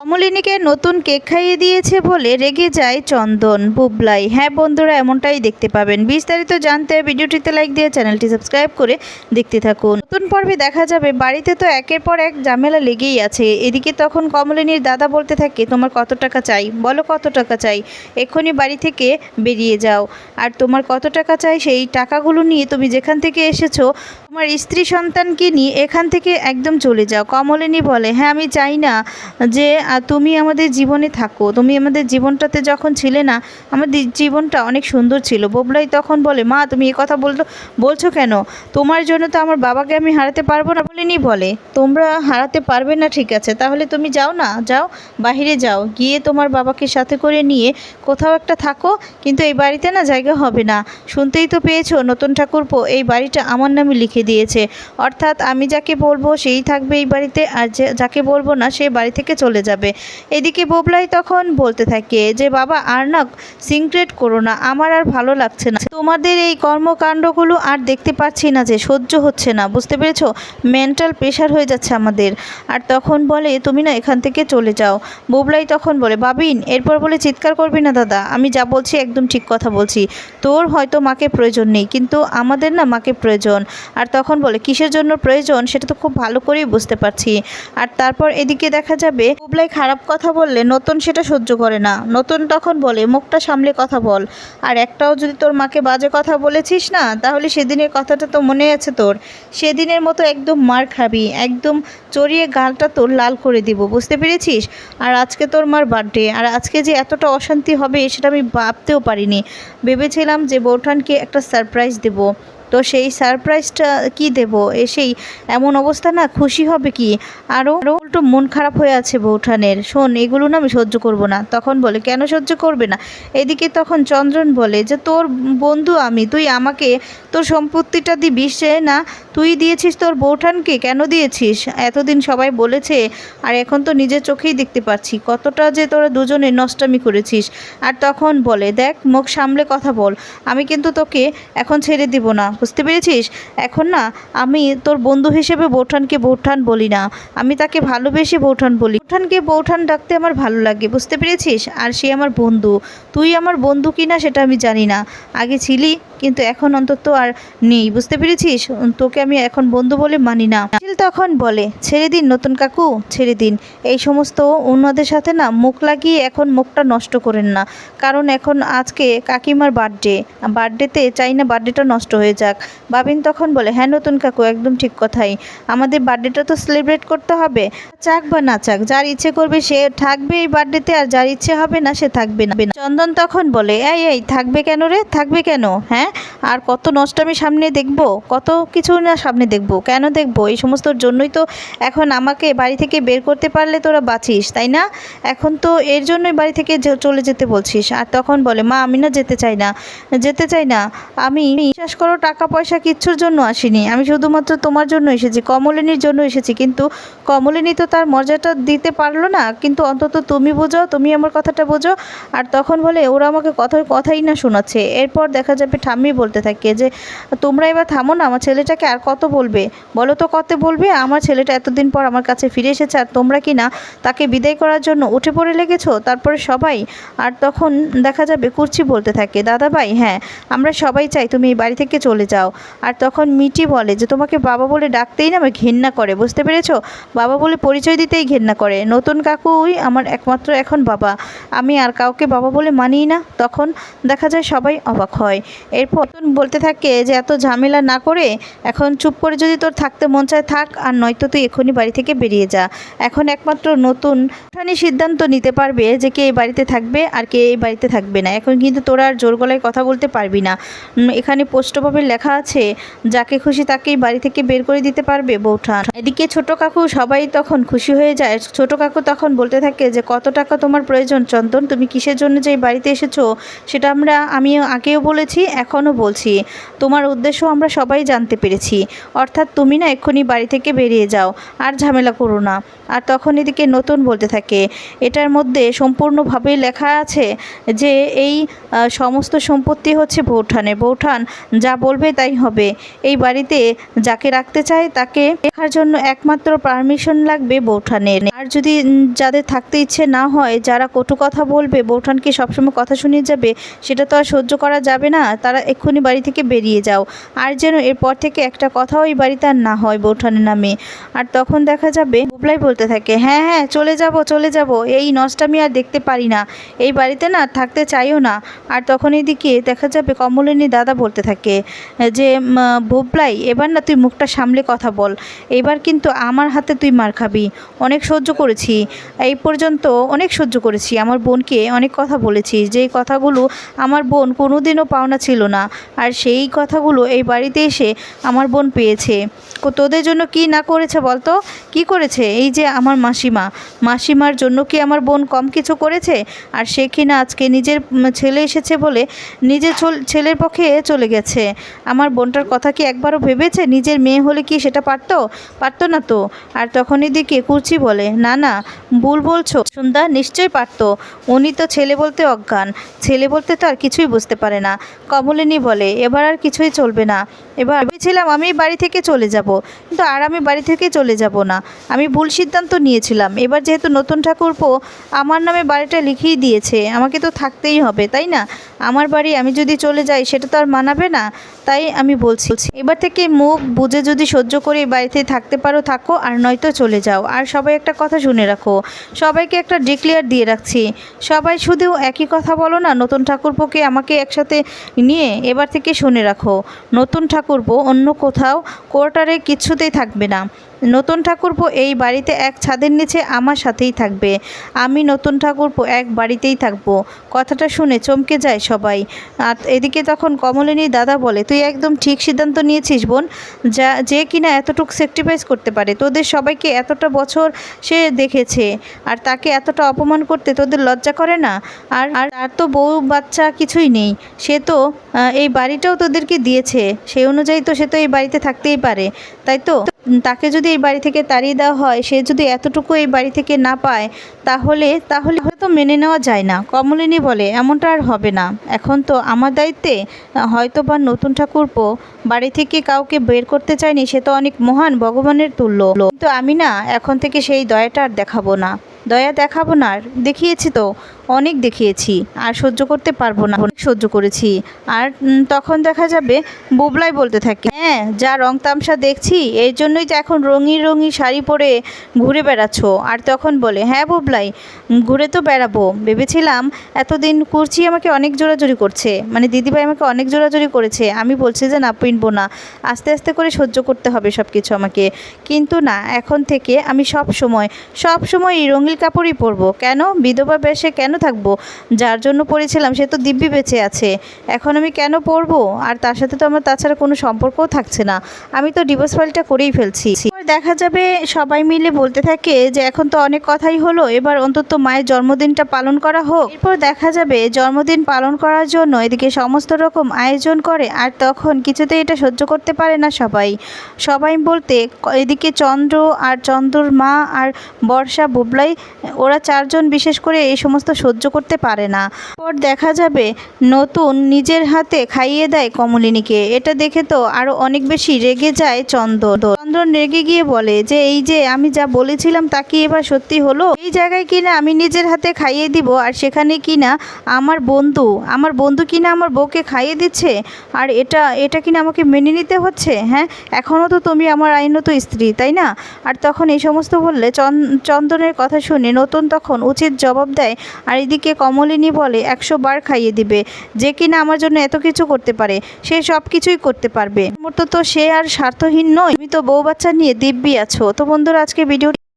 কমলিনীকে নতুন কেক খাইয়ে দিয়েছে বলে রেগে যায় চন্দন। বুবলাই হ্যাঁ বন্ধুরা, এমনটাই দেখতে পাবেন। বিস্তারিত জানতে ভিডিওটিতে লাইক দিয়ে চ্যানেলটি সাবস্ক্রাইব করে দেখতে থাকুন। নতুন পর্বে দেখা যাবে। বাড়িতে তো একের পর এক ঝামেলা লেগেই আছে। এদিকে তখন কমলিনীর দাদা বলতে থাকে, তোমার কত টাকা চাই? বলো কত টাকা চাই? এক্ষুনি বাড়ি থেকে বেরিয়ে যাও। আর তোমার কত টাকা চাই? সেই টাকাগুলো নিয়ে তুমি যেখান থেকে এসেছ তোমার স্ত্রী সন্তানকে নিয়ে এখান থেকে একদম চলে যাও। কমলিনী বলে হ্যাঁ আমি চাই না যে তুমি আমাদের জীবনে থাকো। তুমি আমাদের জীবনটাতে যখন ছিলে না, আমাদের জীবনটা অনেক সুন্দর ছিল। বোবলাই তখন বলে, মা, তুমি এ কথা বলতো, বলছো কেন? তোমার জন্য তো আমার বাবাকে আমি হারাতে পারব না। বলিনি বলে, তোমরা হারাতে পারবে না, ঠিক আছে। তাহলে তুমি যাও না, যাও বাইরে যাও। গিয়ে তোমার বাবাকে সাথে করে নিয়ে কোথাও একটা থাকো, কিন্তু এই বাড়িতে না জায়গা হবে না। শুনতেই তো পেয়েছ, নতুন ঠাকুরপো, এই বাড়িটা আমার নামে লিখে দিয়েছে। অর্থাৎ আমি যাকে বলব সেই থাকবে এই বাড়িতে, আর যাকে বলব না সে বাড়ি থেকে চলে যাবে। এদিকে বোবলাই তখন বলতে থাকে যে, বাবা, আর না সিনক্রেট করো না, আমার আর ভালো লাগছে না। তোমাদের এই কর্মকাণ্ডগুলো আর দেখতে পাচ্ছি না যে, সহ্য হচ্ছে না, বুঝতে পেরেছ? মেন্টাল প্রেশার হয়ে যাচ্ছে আমাদের। আর তখন বলে, তুমি না এখান থেকে চলে যাও। বুবলাই তখন বলে, বাবিন, এরপর বলে, চিৎকার করবি না দাদা, আমি যা বলছি একদম ঠিক কথা বলছি। তোর হয়তো মাকে প্রয়োজন নেই, কিন্তু আমাদের না মাকে প্রয়োজন। আর তখন বলে, কিসের জন্য প্রয়োজন? সেটা তো খুব ভালো করেই বুঝতে পারছি। আর তারপর এদিকে দেখা যাবে বুবলাই খারাপ কথা বললে নতুন সেটা সহ্য করে না। নতুন তখন বলে, মুখটা সামলে কথা বল। আর একটাও যদি তোর মাকে বাজে কথা বলেছিস না, তাহলে সেদিনের কথাটা তো মনে আছে তোর। সেদিনের মতো একদম মার খাবি, একদম চড়িয়ে গালটা তোর লাল করে দিব, বুঝতে পেরেছিস? আর আজকে তোর মার বার্থডে আর আজকে যে এতটা অশান্তি হবে, সেটা আমি ভাবতেও পারিনি। ভেবেছিলাম যে বৌঠানকে একটা সারপ্রাইজ দেব। তো সেই সারপ্রাইজটা কি দেব? এসেই এমন অবস্থা না? খুশি হবে কি? আরও আরও উল্টো মন খারাপ হয়ে আছে বৌঠানের। শোন, এগুলো না আমি সহ্য করব না। তখন বলে, কেন সহ্য করবে না? এদিকে তখন চন্দ্রন বলে, যে তোর বন্ধু আমি, তুই আমাকে তোর সম্পত্তিটা দিবি, সে না, তুই দিয়েছিস তোর বৌঠানকে? কেন দিয়েছিস? এতদিন সবাই বলেছে, আর এখন তো নিজের চোখেই দেখতে পাচ্ছি, কতটা যে তোরা দুজনে নষ্টামি করেছিস। আর তখন বলে, দেখ, মুখ সামলে কথা বল, আমি কিন্তু তোকে এখন ছেড়ে দিব না, বুঝতে পেরেছিস? এখন না, আমি তোর বন্ধু হিসেবে বৌঠানকে বৌঠান বলি না, আমি তাকে ভালোবেসে বৌঠান বলি। বৌঠানকে বৌঠান ডাকতে আমার ভালো লাগে, বুঝতে পেরেছিস? আর সে আমার বন্ধু। তুই আমার বন্ধু কিনা সেটা আমি জানি না। আগে ছিলি কিন্তু এখন অন্তত আর নেই, বুঝতে পেরেছিস? তোকে আমি এখন বন্ধু বলে মানি না। তখন বলে, ছেড়ে দিন নতুন কাকু, ছেড়ে দিন। এই সমস্ত অন্যদের সাথে না মুখ লাগিয়ে এখন মুখটা নষ্ট করেন না। কারণ এখন আজকে কাকিমার বার্থডে, বার্থডেতে চাই না বার্থডেটা নষ্ট হয়ে যাক। বাবিন তখন বলে হ্যাঁ নতুন কাকু, একদম ঠিক কথাই। আমাদের বার্থডেটা তো সেলিব্রেট করতে হবে। চাক বা না চাক, যার ইচ্ছে করবে সে থাকবে এই বার্থডেতে আর যার ইচ্ছে হবে না সে থাকবে না। চন্দন তখন বলে, এই এই, থাকবে কেন রে? থাকবে কেন? হ্যাঁ? আর কত নষ্টামি সামনে দেখব? কত কিছু না সামনে দেখব? কেন দেখব? এই সমস্তর জন্যই তো এখন আমাকে বাড়ি থেকে বের করতে পারলে তোরা বাঁচিস, তাই না? এখন তো এর জন্যই বাড়ি থেকে চলে যেতে বলছিস। আর তখন বলে, মা, আমি না যেতে চাই না। যেতে চাই না। আমি বিশ্বাস করো টাকা পয়সা কিচ্ছুর জন্য আসিনি। আমি শুধুমাত্র তোমার জন্য এসেছি, কমলিনীর জন্য এসেছি। কিন্তু কমলিনী তো তার মর্যাদা দিতে পারল না। কিন্তু অন্তত তুমি বোঝো, তুমি আমার কথাটা বোঝো। আর তখন বলে, ওরা আমাকে কথা কথাই না শোনাচ্ছে। এরপর দেখা যাবে ঠাম্মি বলতে থাকি যে, তোমরা এবার থামো না, আমার ছেলেটাকে আর কত বলবে? বলো তো কত বলবে? আমার ছেলেটা এতদিন পর আমার কাছে ফিরে এসেছে, আর তোমরা কি না তাকে বিদায় করার জন্য উঠে পড়ে লেগেছো? তারপরে সবাই, আর তখন দেখা যাবে কুর্চি বলতে থাকে, দাদা ভাই হ্যাঁ আমরা সবাই চাই তুমি এই বাড়ি থেকে চলে যাও। আর তখন মিটি বলে যে, তোমাকে বাবা বলে ডাকতেই না আমার ঘেন্না করে, বুঝতে পেরেছ? বাবা বলে পরিচয় দিতেই ঘেন্না করে। নতুন কাকুই আমার একমাত্র এখন বাবা। আমি আর কাউকে বাবা বলে মানি না। তখন দেখা যায় সবাই অবাক হয়। এরপর নতুন বলতে থাকে যে, এত ঝামেলা না করে এখন চুপ করে যদি তোর থাকতে মন চায় থাক, আর নয়তো তুই এখনই বাড়ি থেকে বেরিয়ে যা। এখন একমাত্র নতুন ঠানি সিদ্ধান্ত নিতে পারবে যে, কে এই বাড়িতে থাকবে আর কে এই বাড়িতে থাকবে না। এখন কিন্তু তোরা আর জোর গলায় কথা বলতে পারবি না। এখানে পোস্টভাবে লেখা আছে, যাকে খুশি তাকেই বাড়ি থেকে বের করে দিতে পারবে, বৌঠান। এদিকে ছোট কাকু সবাই তখন খুশি হয়ে যায়। ছোট কাকু তখন বলতে থাকে যে, কত টাকা তোমার প্রয়োজন চন্দন? তুমি কিসের জন্য যে বাড়িতে এসেছ? সেটা আমরা আমি আগেও বলেছি, এখন এখনও বলছি, তোমার উদ্দেশ্য আমরা সবাই জানতে পেরেছি। অর্থাৎ তুমি না এক্ষুনি বাড়ি থেকে বেরিয়ে যাও, আর ঝামেলা করো না। আর তখন এদিকে নতুন বলতে থাকে, এটার মধ্যে সম্পূর্ণভাবেই লেখা আছে যে এই সমস্ত সম্পত্তি হচ্ছে বৌঠানের। বৌঠান যা বলবে তাই হবে। এই বাড়িতে যাকে রাখতে চায় তাকে রাখার জন্য একমাত্র পারমিশন লাগবে বৌঠানের। আর যদি যাদের থাকতে ইচ্ছে না হয়, যারা কটু কথা বলবে বৌঠানকে সবসময় কথা শুনিয়ে যাবে, সেটা তো আর সহ্য করা যাবে না। তারা এক্ষুনি বাড়ি থেকে বেরিয়ে যাও। আর যেন এরপর থেকে একটা কথাও এই বাড়িতে আর না হয় বৌঠানের নামে। আর তখন দেখা যাবে, বুবলাই বলতে থাকে হ্যাঁ হ্যাঁ চলে যাব চলে যাব। এই নষ্টামি আর দেখতে পারি না। এই বাড়িতে না থাকতে চাইও না। আর তখন এদিকে দেখা যাবে, কমলিনী দাদা বলতে থাকে, যে বুবলাই, এবার না তুই মুখটা সামলে কথা বল। এবার কিন্তু আমার হাতে তুই মার খাবি। অনেক সহ্য করেছি। এই পর্যন্ত অনেক সহ্য করেছি। আমার বোনকে অনেক কথা বলেছি। যেই কথাগুলো আমার বোন কোনোদিনও পাওনা ছিল না। আর সেই কথাগুলো এই বাড়িতে এসে আমার বোন পেয়েছে। কো- তোদের জন্য কি না করেছে বলতো? কি করেছে? এই যে আমার মাসিমা। মাসিমার জন্য কি আমার বোন কম কিছু করেছে? আর সে কিনা আজকে নিজের ছেলে এসেছে বলে নিজের ছেলের পক্ষে চলে গেছে? আমার বোনটার কথা কি একবারও ভেবেছে? নিজের মেয়ে হলে কি সেটা পারতো? পারতো না তো। আর তখন এদিকে কুচি বলে, না না, ভুল বলছো। সুন্দর নিশ্চয়ই পারতো। উনি তো ছেলে বলতে অজ্ঞান। ছেলে বলতে তো আর কিছুই বুঝতে পারে না। কমলিনী বলে। এবার আর কিছুই চলবে না। এবার ভেবেছিলাম আমি বাড়ি থেকে চলে যাব, কিন্তু আর আমি বাড়ি থেকে চলে যাব না। আমি ভুল সিদ্ধান্ত নিয়েছিলাম। এবার যেহেতু নতুন ঠাকুরপো, আমার নামে বাড়িটা লিখিয়ে দিয়েছে। আমাকে তো থাকতেই হবে, তাই না? আমার বাড়ি আমি যদি চলে যাই, সেটা তো আর মানাবে না, তাই আমি বলছি। এবার থেকে মুখ বুঝে যদি সহ্য করে বাড়িতে থাকতে পারো, থাকো, আর নয়তো চলে যাও। আর সবাই একটা কথা শুনে রাখো। সবাইকে একটা ডিক্লেয়ার দিয়ে রাখছি। সবাই শুধু একই কথা বলো না, নতুন ঠাকুরপোকে আমাকে একসাথে নিয়ে এবার থেকে শুনে রাখো নতুন ঠাকুরপো অন্য কোথাও কোয়ার্টারে কিছুতেই থাকবে না। নতুন ঠাকুরপো এই বাড়িতে এক ছাদের নিচে আমার সাথেই থাকবে। আমি নতুন ঠাকুরপো এক বাড়িতেই থাকব। কথাটা শুনে চমকে যায় সবাই। আর এদিকে তখন কমলিনীর দাদা বলে, তুই একদম ঠিক সিদ্ধান্ত নিয়েছিস বোন। যা, যে কিনা এতটুকু স্যাক্রিফাইস করতে পারে। তোদের সবাইকে এতটা বছর সে দেখেছে। আর তাকে এতটা অপমান করতে তোদের লজ্জা করে না? আর আর আর তো বউ বাচ্চা কিছুই নেই। সে তো এই বাড়িটাও তোদেরকে দিয়েছে। সেই অনুযায়ী তো সে তো এই বাড়িতে থাকতেই পারে। তাই তো? তাকে যদি এই বাড়ি থেকে তাড়িয়ে দেওয়া হয়, সে যদি এতটুকু এই বাড়ি থেকে না পায়, তাহলে তাহলে হয়তো মেনে নেওয়া যায় না। কমলিনী বলে, এমনটা আর হবে না। এখন তো আমার দায়িত্বে হয়তো বা নতুন ঠাকুরপো, বাড়ি থেকে কাউকে বের করতে চায়নি, সে তো অনেক মহান ভগবানের তুল্য। কিন্তু আমি না, এখন থেকে সেই দয়াটা আর দেখাবো না। দয়া দেখাবো না আর দেখিয়েছি তো। অনেক দেখিয়েছি। আর সহ্য করতে পারব না। সহ্য করেছি। আর তখন দেখা যাবে বুবলাই বলতে থাকে হ্যাঁ যা রং তামসা দেখছি এই জন্যই তো এখন রঙিন রঙিন শাড়ি পরে ঘুরে বেড়াচ্ছ। আর তখন বলে হ্যাঁ বুবলাই, ঘুরে তো বেড়াবো। ভেবেছিলাম এতদিন কুর্চি আমাকে অনেক জোরাজোরি করছে। মানে দিদিভাই আমাকে অনেক জোরাজোরি করেছে। আমি বলছি যে না, পিনবো না। আস্তে আস্তে করে সহ্য করতে হবে সব কিছু আমাকে। কিন্তু না, এখন থেকে আমি সব সময় সব সময় এই রঙিল কাপড়ই পরবো। কেন? বিধবা বেশে কেন থাকব? যার জন্য পড়েছিলাম, সে তো দিব্যি বেঁচে আছে। এখন আমি কেন পড়ব? আর তার সাথে তো আমার তাছাড়া কোনো সম্পর্কও থাকছে না। আমি তো ডিভোর্স ফাইলটা করেই ফেলছি। দেখা যাবে সবাই মিলে বলতে থাকে যে এখন তো অনেক কথাই হলো, এবার অন্তত মায়ের জন্মদিনটা পালন করা হোক। এরপর দেখা যাবে জন্মদিন পালন করার জন্য এদিকে সমস্ত রকম আয়োজন করে আর তখন কিছুতেই এটা সহ্য করতে পারে না সবাই। সবাই বলতে এদিকে চন্দ্র আর চন্দ্রর মা আর বর্ষা বুবলাই, ওরা চারজন বিশেষ করে এই সমস্ত সহ্য করতে পারে না। পর দেখা যাবে নতুন নিজের হাতে খাইয়ে দেয় কমলিনীকে। এটা দেখে তো আরও অনেক বেশি রেগে যায় চন্দন চন্দন রেগে গিয়ে বলে যে, এই যে আমি যা বলেছিলাম তা কি এবার সত্যি হলো? এই জায়গায় কিনা আমি নিজের হাতে খাইয়ে দিব? আর সেখানে কিনা আমার বন্ধু আমার বন্ধু কিনা আমার বউকে খাইয়ে দিচ্ছে? আর এটা এটা কিনা আমাকে মেনে নিতে হচ্ছে? হ্যাঁ এখনও তো তুমি আমার আইনত স্ত্রী, তাই না? আর তখন এই সমস্ত বললে চন- চন্দনের কথা শুনে নতুন তখন উচিত জবাব দেয়। আর এদিকে কমলিনী বলে, একশো বার খাইয়ে দিবে। যে কিনা আমার জন্য এত কিছু করতে পারে, সে সব কিছুই করতে পারবে। তো সে আর স্বার্থহীন নয়। তুমি তো বউ বাচ্চা নিয়ে দিব্যি আছো। তো বন্ধুরা আজকে ভিডিও